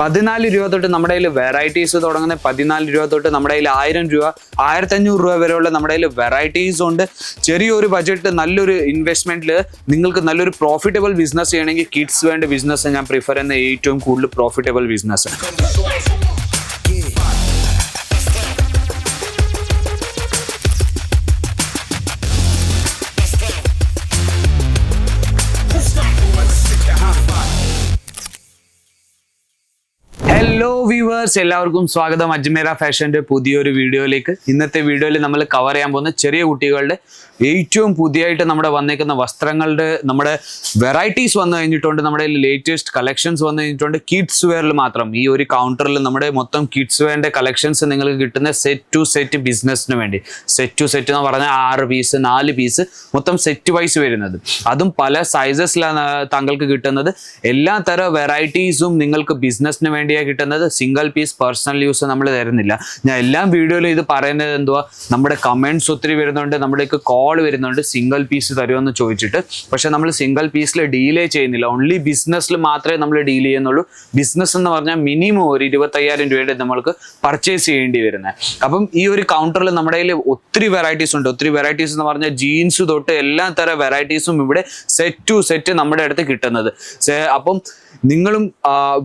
പതിനാല് രൂപ തൊട്ട് നമ്മുടെ കയ്യിൽ വെറൈറ്റീസ് തുടങ്ങുന്ന പതിനാല് രൂപ തൊട്ട് നമ്മുടെ കയ്യിൽ ആയിരം രൂപ ആയിരത്തി അഞ്ഞൂറ് രൂപ വരെയുള്ള നമ്മുടെ കയ്യിൽ വെറൈറ്റീസ് ഉണ്ട്. ചെറിയൊരു ബജറ്റ് നല്ലൊരു ഇൻവെസ്റ്റ്മെന്റിൽ നിങ്ങൾക്ക് നല്ലൊരു പ്രോഫിറ്റബിൾ ബിസിനസ് ചെയ്യണമെങ്കിൽ കിഡ്സ് വേണ്ട ബിസിനസ് ഞാൻ പ്രിഫർ ചെയ്യുന്ന ഏറ്റവും കൂടുതൽ പ്രോഫിറ്റബിൾ ബിസിനസ് വ്യൂവേഴ്സ് എല്ലാവർക്കും സ്വാഗതം. അജ്മേര ഫാഷന്റെ പുതിയൊരു വീഡിയോയിലേക്ക്. ഇന്നത്തെ വീഡിയോയിൽ നമ്മൾ കവർ ചെയ്യാൻ പോകുന്ന ചെറിയ കുട്ടികളുടെ ഏറ്റവും പുതിയതായിട്ട് നമ്മുടെ വന്നേക്കുന്ന വസ്ത്രങ്ങളുടെ നമ്മുടെ വെറൈറ്റീസ് വന്നു കഴിഞ്ഞിട്ടുണ്ട്. നമ്മുടെ ലേറ്റസ്റ്റ് കളക്ഷൻസ് വന്നു കഴിഞ്ഞിട്ടുണ്ട്. കിഡ്സ് വെയറിൽ മാത്രം. ഈ ഒരു കൗണ്ടറിൽ നമ്മുടെ മൊത്തം കിഡ്സ് വെയറിന്റെ കളക്ഷൻസ് നിങ്ങൾക്ക് കിട്ടുന്ന സെറ്റ് ടു സെറ്റ് ബിസിനസ്സിന് വേണ്ടി. സെറ്റ് ടു സെറ്റ് എന്ന് പറഞ്ഞാൽ ആറ് പീസ് നാല് പീസ് മൊത്തം സെറ്റ് വൈസ് വരുന്നത്. അതും പല സൈസസിലാണ് താങ്കൾക്ക് കിട്ടുന്നത്. എല്ലാ തരം വെറൈറ്റീസും നിങ്ങൾക്ക് ബിസിനസ്സിന് വേണ്ടിയാണ് കിട്ടുന്നത്. സിംഗിൾ പീസ് പേഴ്സണൽ യൂസ് നമ്മൾ തരുന്നില്ല. ഞാൻ എല്ലാ വീഡിയോയിലും ഇത് പറയുന്നത് എന്തുവാ? നമ്മുടെ കമന്റ്സ് ഒത്തിരി വരുന്നുണ്ട് നമ്മുടെയൊക്കെ കോൾ വരുന്നുണ്ട് സിംഗിൾ പീസ് തരുമെന്ന് ചോദിച്ചിട്ട്. പക്ഷെ നമ്മൾ സിംഗിൾ പീസിൽ ഡീലേ ചെയ്യുന്നില്ല. ഓൺലി ബിസിനസ്സിൽ മാത്രമേ നമ്മൾ ഡീൽ ചെയ്യുന്നുള്ളൂ. ബിസിനസ് എന്ന് പറഞ്ഞാൽ മിനിമം ഒരു ഇരുപത്തയ്യായിരം രൂപയുടെ നമ്മൾക്ക് പർച്ചേസ് ചെയ്യേണ്ടി വരുന്നത് അപ്പം ഈ ഒരു കൗണ്ടറിൽ നമ്മുടെ കയ്യിൽ ഒത്തിരി വെറൈറ്റീസ് ഉണ്ട്. ഒത്തിരി വെറൈറ്റീസ് എന്ന് പറഞ്ഞാൽ ജീൻസ് തൊട്ട് എല്ലാ തരം വെറൈറ്റീസും ഇവിടെ സെറ്റ് ടു സെറ്റ് നമ്മുടെ അടുത്ത് കിട്ടുന്നത്. അപ്പം നിങ്ങളും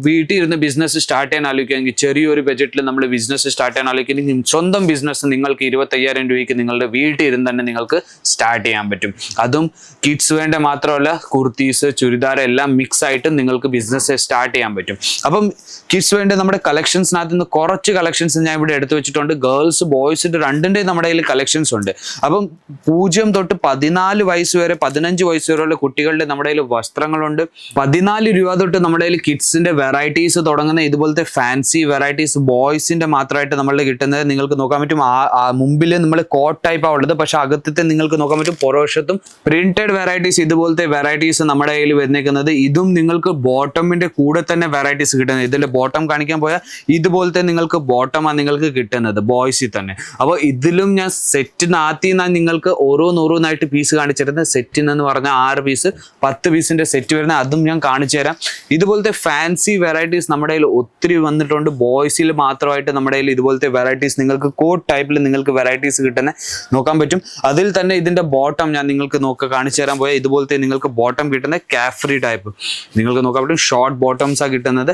വീട്ടിൽ ഇരുന്ന് ബിസിനസ് സ്റ്റാർട്ട് ചെയ്യാൻ ആലോചിക്കുകയെങ്കിൽ ചെറിയൊരു ബജറ്റിൽ നമ്മൾ ബിസിനസ് സ്റ്റാർട്ട് ചെയ്യാൻ അല്ലെങ്കിൽ സ്വന്തം ബിസിനസ് നിങ്ങൾക്ക് ഇരുപത്തയ്യായിരം രൂപയ്ക്ക് നിങ്ങളുടെ വീട്ടിൽ ഇരുന്ന് തന്നെ നിങ്ങൾക്ക് സ്റ്റാർട്ട് ചെയ്യാൻ പറ്റും. അതും കിഡ്സ് വേണ്ട മാത്രമല്ല കുർത്തീസ് ചുരിദാർ എല്ലാം മിക്സ് ആയിട്ട് നിങ്ങൾക്ക് ബിസിനസ് സ്റ്റാർട്ട് ചെയ്യാൻ പറ്റും. അപ്പം കിഡ്സ് വേണ്ട നമ്മുടെ കളക്ഷൻസിനകത്ത് നിന്ന് കുറച്ച് കളക്ഷൻസ് ഞാൻ ഇവിടെ എടുത്തു വെച്ചിട്ടുണ്ട്. ഗേൾസ് ബോയ്സ് രണ്ടിന്റെ നമ്മുടെ കയ്യിൽ കളക്ഷൻസ് ഉണ്ട്. അപ്പം പൂജ്യം തൊട്ട് പതിനാല് വയസ്സ് വരെ പതിനഞ്ച് വയസ്സ് വരെയുള്ള കുട്ടികളുടെ നമ്മുടെ കയ്യിൽ വസ്ത്രങ്ങളുണ്ട്. പതിനാല് രൂപ തൊട്ട് നമ്മുടെ കയ്യിൽ കിഡ്സിന്റെ വെറൈറ്റീസ് തുടങ്ങുന്ന ഇതുപോലത്തെ ഫാൻസി വെറൈറ്റീസ് ബോയ്സിന്റെ മാത്രമായിട്ട് നമ്മൾ കിട്ടുന്നത് നിങ്ങൾക്ക് നോക്കാൻ പറ്റും. മുമ്പിൽ നമ്മൾ കോട്ട് ടൈപ്പ് ഉള്ളത്. പക്ഷെ അകത്തത്തെ നിങ്ങൾക്ക് നോക്കാൻ പറ്റും. പുറവശത്തും പ്രിന്റഡ് വെറൈറ്റീസ് ഇതുപോലത്തെ വെറൈറ്റീസ് നമ്മുടെ കയ്യിൽ വന്നിരിക്കുന്നത് ഇതും നിങ്ങൾക്ക് ബോട്ടമിന്റെ കൂടെ തന്നെ വെറൈറ്റീസ് കിട്ടുന്നത്. ഇതിന്റെ ബോട്ടം കാണിക്കാൻ പോയാൽ ഇതുപോലത്തെ നിങ്ങൾക്ക് ബോട്ടമാണ് നിങ്ങൾക്ക് കിട്ടുന്നത്. ബോയ്സിൽ തന്നെ. അപ്പോൾ ഇതിലും ഞാൻ സെറ്റിനകത്തിൽ നിന്നാണ് നിങ്ങൾക്ക് ഓരോന്നോരോന്നായിട്ട് പീസ് കാണിച്ചിരുന്നത്. സെറ്റിൽ എന്ന് പറഞ്ഞാൽ ആറ് പീസ് പത്ത് പീസിന്റെ സെറ്റ് വരുന്ന അതും ഞാൻ കാണിച്ചു തരാം ഇതുപോലത്തെ ഫാൻസി വെറൈറ്റീസ് നമ്മുടെ കയ്യിൽ ഒത്തിരി വന്നിട്ടുണ്ട്. ബോയ്സിൽ മാത്രമായിട്ട് നമ്മുടെ കയ്യിൽ ഇതുപോലത്തെ വെറൈറ്റീസ് നിങ്ങൾക്ക് കോഡ് ടൈപ്പിൽ നിങ്ങൾക്ക് വെറൈറ്റീസ് കിട്ടുന്ന നോക്കാൻ പറ്റും. അതിൽ തന്നെ ഇതിന്റെ ബോട്ടം ഞാൻ നിങ്ങൾക്ക് നോക്ക കാണിച്ചു തരാൻ പോയാൽ ഇതുപോലത്തെ നിങ്ങൾക്ക് ബോട്ടം കിട്ടുന്ന കാഫ്രി ടൈപ്പ് നിങ്ങൾക്ക് നോക്കാൻ പറ്റും ഷോർട്ട് ബോട്ടംസ് ആ കിട്ടുന്നത്.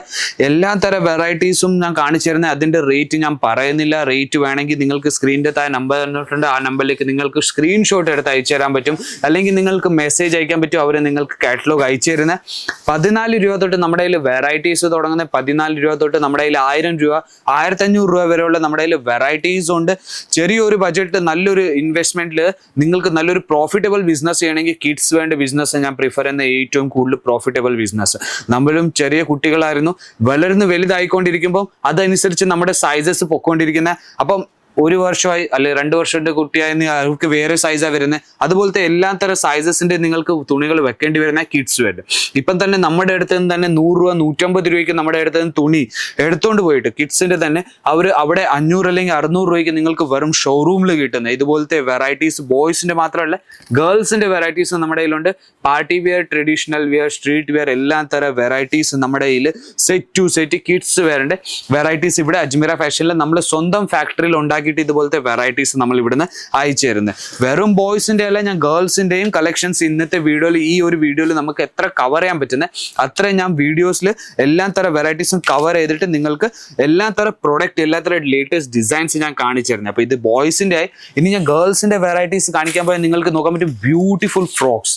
എല്ലാ തരം വെറൈറ്റീസും ഞാൻ കാണിച്ചു തരുന്നത് അതിന്റെ റേറ്റ് ഞാൻ പറയുന്നില്ല. റേറ്റ് വേണമെങ്കിൽ നിങ്ങൾക്ക് സ്ക്രീനിന്റെ താഴെ നമ്പർ തന്നിട്ടുണ്ട്. ആ നമ്പറിലേക്ക് നിങ്ങൾക്ക് സ്ക്രീൻഷോട്ട് എടുത്ത് അയച്ചു തരാൻ പറ്റും. അല്ലെങ്കിൽ നിങ്ങൾക്ക് മെസ്സേജ് അയക്കാൻ പറ്റും. അവർ നിങ്ങൾക്ക് കാറ്റലോഗ് അയച്ചു തരുന്നത് പതിനാല് രൂപ തൊട്ട് നമ്മുടെ കയ്യിൽ വെറൈറ്റീസ് തുടങ്ങുന്ന. പതിനാല് രൂപ തൊട്ട് നമ്മുടെ കയ്യിൽ ആയിരം രൂപ ആയിരത്തി അഞ്ഞൂറ് രൂപ വരെയുള്ള നമ്മുടെ കയ്യിൽ വെറൈറ്റീസ് ഉണ്ട്. ചെറിയൊരു ബജറ്റ് നല്ലൊരു ഇൻവെസ്റ്റ്മെന്റിൽ നിങ്ങൾക്ക് നല്ലൊരു പ്രോഫിറ്റബിൾ ബിസിനസ് ചെയ്യണമെങ്കിൽ കിഡ്സ് വേണ്ട ബിസിനസ് ഞാൻ പ്രിഫർ ചെയ്യുന്ന ഏറ്റവും കൂടുതൽ പ്രോഫിറ്റബിൾ ബിസിനസ് നമ്മളും ചെറിയ കുട്ടികളായിരുന്നു. വളർന്ന് വലുതായിക്കൊണ്ടിരിക്കുമ്പോൾ അതനുസരിച്ച് നമ്മുടെ സൈസസ് പൊക്കോണ്ടിരിക്കുന്ന. അപ്പം ഒരു വർഷമായി അല്ലെ രണ്ട് വർഷത്തെ കുട്ടിയായി അവർക്ക് വേറെ സൈസാണ് വരുന്നത് അതുപോലത്തെ എല്ലാ തരം സൈസസിന്റെ നിങ്ങൾക്ക് തുണികൾ വെക്കേണ്ടി വരുന്ന കിഡ്സ് വെയർ ഇപ്പം തന്നെ നമ്മുടെ അടുത്ത് നിന്ന് തന്നെ നൂറ് രൂപ നൂറ്റമ്പത് രൂപയ്ക്ക് നമ്മുടെ അടുത്ത് നിന്ന് തുണി എടുത്തോണ്ട് പോയിട്ട് കിഡ്സിന്റെ തന്നെ അവർ അവിടെ അഞ്ഞൂറ് അല്ലെങ്കിൽ അറുന്നൂറ് രൂപയ്ക്ക് നിങ്ങൾക്ക് വെറും ഷോറൂമിൽ കിട്ടുന്ന. ഇതുപോലത്തെ വെറൈറ്റീസ് ബോയ്സിന്റെ മാത്രമല്ല ഗേൾസിന്റെ വെറൈറ്റീസ് നമ്മുടെ കയ്യിലുണ്ട്. Party wear traditional wear street wear എല്ലാ തരം വെറൈറ്റീസ് നമ്മുടെ കയ്യിൽ സെറ്റ് ടു സെറ്റ് കിഡ്സ് വെയറിന്റെ വെറൈറ്റീസ് ഇവിടെ അജ്മീറ ഫാഷനിൽ നമ്മൾ സ്വന്തം ഫാക്ടറിയിൽ ഉണ്ടാക്കിയിട്ട് ഇതുപോലത്തെ വെറൈറ്റീസ് നമ്മൾ ഇവിടുന്ന് അയച്ചു തരുന്നത് വെറും ബോയ്സിന്റെ അല്ല ഞാൻ ഗേൾസിന്റെയും കളക്ഷൻസ് ഇന്നത്തെ വീഡിയോയിൽ ഈ ഒരു വീഡിയോയിൽ നമുക്ക് എത്ര കവർ ചെയ്യാൻ പറ്റുന്നത് അത്രയും ഞാൻ വീഡിയോസിൽ എല്ലാ തരം വെറൈറ്റീസും കവർ ചെയ്തിട്ട് നിങ്ങൾക്ക് എല്ലാ തരം പ്രൊഡക്റ്റ് എല്ലാ തരം ലേറ്റസ്റ്റ് ഡിസൈൻസ് ഞാൻ കാണിച്ചു തരുന്നത് അപ്പോൾ ഇത് ബോയ്സിന്റെ ആയി. ഇനി ഞാൻ ഗേൾസിന്റെ വെറൈറ്റീസ് കാണിക്കാൻ പോയാൽ നിങ്ങൾക്ക് നോക്കാൻ പറ്റും ബ്യൂട്ടിഫുൾ ഫ്രോക്സ്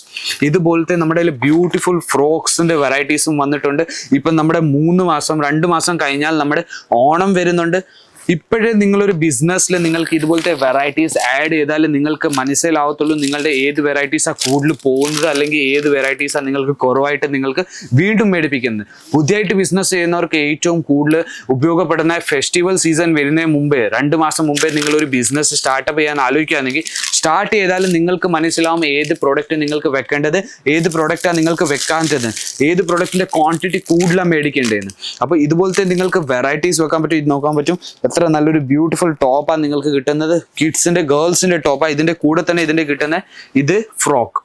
ഇതുപോലത്തെ നമ്മുടെ ബ്യൂട്ടിഫുൾ ഫ്രോക്സിന്റെ വെറൈറ്റീസും വന്നിട്ടുണ്ട്. ഇപ്പം നമ്മുടെ മൂന്ന് മാസം രണ്ട് മാസം കഴിഞ്ഞാൽ നമ്മുടെ ഓണം വരുന്നുണ്ട്. ഇപ്പോഴേ നിങ്ങളൊരു ബിസിനസ്സിൽ നിങ്ങൾക്ക് ഇതുപോലത്തെ വെറൈറ്റീസ് ആഡ് ചെയ്താൽ നിങ്ങൾക്ക് മനസ്സിലാവത്തുള്ളൂ നിങ്ങളുടെ ഏത് വെറൈറ്റീസാണ് കൂടുതൽ പോകുന്നത് അല്ലെങ്കിൽ ഏത് വെറൈറ്റീസാണ് നിങ്ങൾക്ക് കുറവായിട്ട് നിങ്ങൾക്ക് വീണ്ടും മേടിപ്പിക്കുന്നത്. പുതിയതായിട്ട് ബിസിനസ് ചെയ്യുന്നവർക്ക് ഏറ്റവും കൂടുതൽ ഉപയോഗപ്പെടുന്ന ഫെസ്റ്റിവൽ സീസൺ വരുന്നതിന് മുമ്പേ രണ്ട് മാസം മുമ്പേ നിങ്ങളൊരു ബിസിനസ് സ്റ്റാർട്ടപ്പ് ചെയ്യാൻ ആലോചിക്കുകയാണെങ്കിൽ സ്റ്റാർട്ട് ചെയ്താൽ നിങ്ങൾക്ക് മനസ്സിലാവും ഏത് പ്രോഡക്റ്റ് നിങ്ങൾക്ക് വെക്കേണ്ടത് ഏത് പ്രോഡക്റ്റാണ് നിങ്ങൾക്ക് വെക്കാത്തത് ഏത് പ്രോഡക്റ്റിന്റെ ക്വാണ്ടിറ്റി കൂടുതലാണ് മേടിക്കേണ്ടതെന്ന്. അപ്പോൾ ഇതുപോലത്തെ നിങ്ങൾക്ക് വെറൈറ്റീസ് വെക്കാൻ പറ്റും ഇത് നോക്കാൻ പറ്റും. എത്ര നല്ലൊരു ബ്യൂട്ടിഫുൾ ടോപ്പാണ് നിങ്ങൾക്ക് കിട്ടുന്നത്. കിഡ്സിന്റെ ഗേൾസിന്റെ ടോപ്പാണ് ഇതിന്റെ കൂടെ തന്നെ ഇതിന്റെ കിട്ടുന്ന ഇത് ഫ്രോക്ക്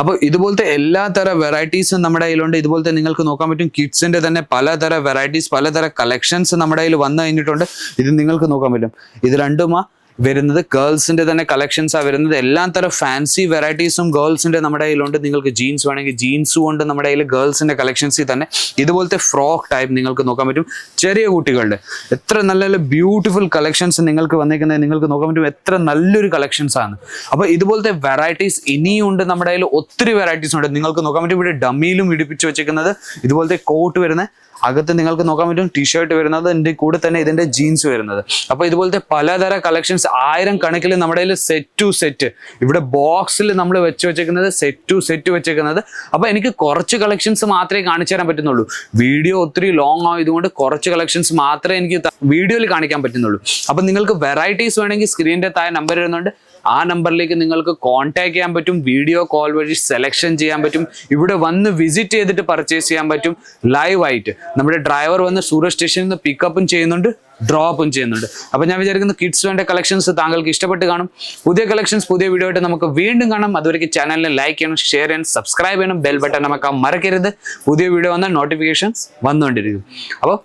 അപ്പോൾ ഇതുപോലത്തെ എല്ലാ തര വെറൈറ്റീസും നമ്മുടെ കയ്യിലുണ്ട്. ഇതുപോലത്തെ നിങ്ങൾക്ക് നോക്കാൻ പറ്റും. കിഡ്സിന്റെ തന്നെ പലതര വെറൈറ്റീസ് പലതര കളക്ഷൻസ് നമ്മുടെ കയ്യിൽ വന്നു കഴിഞ്ഞിട്ടുണ്ട്. ഇത് നിങ്ങൾക്ക് നോക്കാൻ പറ്റും. ഇത് രണ്ടുമാ വരുന്നത്. ഗേൾസിന്റെ തന്നെ കളക്ഷൻസ് ആ വരുന്നത്. എല്ലാ തരം ഫാൻസി വെറൈറ്റീസും ഗേൾസിന്റെ നമ്മുടെ കയ്യിലുണ്ട്. നിങ്ങൾക്ക് ജീൻസ് വേണമെങ്കിൽ ജീൻസും ഉണ്ട് നമ്മുടെ കയ്യിൽ ഗേൾസിന്റെ കളക്ഷൻസിൽ തന്നെ ഇതുപോലത്തെ ഫ്രോക്ക് ടൈപ്പ് നിങ്ങൾക്ക് നോക്കാൻ പറ്റും. ചെറിയ കുട്ടികളുടെ എത്ര നല്ല നല്ല ബ്യൂട്ടിഫുൾ കളക്ഷൻസ് നിങ്ങൾക്ക് വന്നിരിക്കുന്നത് നിങ്ങൾക്ക് നോക്കാൻ പറ്റും. എത്ര നല്ലൊരു കളക്ഷൻസ് ആണ്. അപ്പോൾ ഇതുപോലത്തെ വെറൈറ്റീസ് ഇനിയും ഉണ്ട് നമ്മുടെ കയ്യിൽ ഒത്തിരി വെറൈറ്റീസ് ഉണ്ട്. നിങ്ങൾക്ക് നോക്കാൻ പറ്റും. ഇവിടെ ഡമ്മിയിലും ഇടിപ്പിച്ച് വെച്ചിരിക്കുന്നത് ഇതുപോലത്തെ കോട്ട് വരുന്ന അകത്ത് നിങ്ങൾക്ക് നോക്കാൻ പറ്റും. ടീഷർട്ട് വരുന്നത്. എന്റെ കൂടെ തന്നെ ഇതിന്റെ ജീൻസ് വരുന്നത്. അപ്പോൾ ഇതുപോലത്തെ പലതര കളക്ഷൻസ് ആയിരം കണക്കിൽ നമ്മുടെ കയ്യിൽ സെറ്റ് ടു സെറ്റ് ഇവിടെ ബോക്സിൽ നമ്മൾ വെച്ച് വെച്ചേക്കുന്നത് സെറ്റ് ടു സെറ്റ് വെച്ചേക്കുന്നത്. അപ്പൊ എനിക്ക് കുറച്ച് കളക്ഷൻസ് മാത്രമേ കാണിച്ചു തരാൻ പറ്റുന്നുള്ളൂ. വീഡിയോ ഒത്തിരി ലോങ് ആയതുകൊണ്ട് കുറച്ച് കളക്ഷൻസ് മാത്രമേ എനിക്ക് വീഡിയോയിൽ കാണിക്കാൻ പറ്റുന്നുള്ളൂ. അപ്പൊ നിങ്ങൾക്ക് വെറൈറ്റീസ് വേണമെങ്കിൽ സ്ക്രീനിന്റെ താഴെ നമ്പർ വരുന്നുണ്ട് ആ നമ്പറിലേക്ക് നിങ്ങൾക്ക് കോൺടാക്ട് ചെയ്യാൻ പറ്റും. വീഡിയോ കോൾ വഴി സെലക്ഷൻ ചെയ്യാൻ പറ്റും. ഇവിടെ വന്ന് വിസിറ്റ് ചെയ്തിട്ട് പർച്ചേസ് ചെയ്യാൻ പറ്റും. ലൈവായിട്ട് നമ്മുടെ ഡ്രൈവർ വന്ന് സൂറത്ത് സ്റ്റേഷനിൽ നിന്ന് പിക്കപ്പും ചെയ്യുന്നുണ്ട്. ഡ്രോപ്പും ചെയ്യുന്നുണ്ട്. അപ്പൊ ഞാൻ വിചാരിക്കുന്നു കിഡ്സ് വേണ്ട കളക്ഷൻസ് താങ്കൾക്ക് ഇഷ്ടപ്പെട്ട് കാണും. പുതിയ കളക്ഷൻസ് പുതിയ വീഡിയോ ആയിട്ട് നമുക്ക് വീണ്ടും കാണാം. അതുവരെ ചാനലിനെ ലൈക്ക് ചെയ്യണം ഷെയർ ചെയ്യണം സബ്സ്ക്രൈബ് ചെയ്യണം ബെൽ ബട്ടൺ നമുക്ക് മറക്കരുത്. പുതിയ വീഡിയോ വന്നാൽ നോട്ടിഫിക്കേഷൻസ് വന്നുകൊണ്ടിരിക്കും. അപ്പോൾ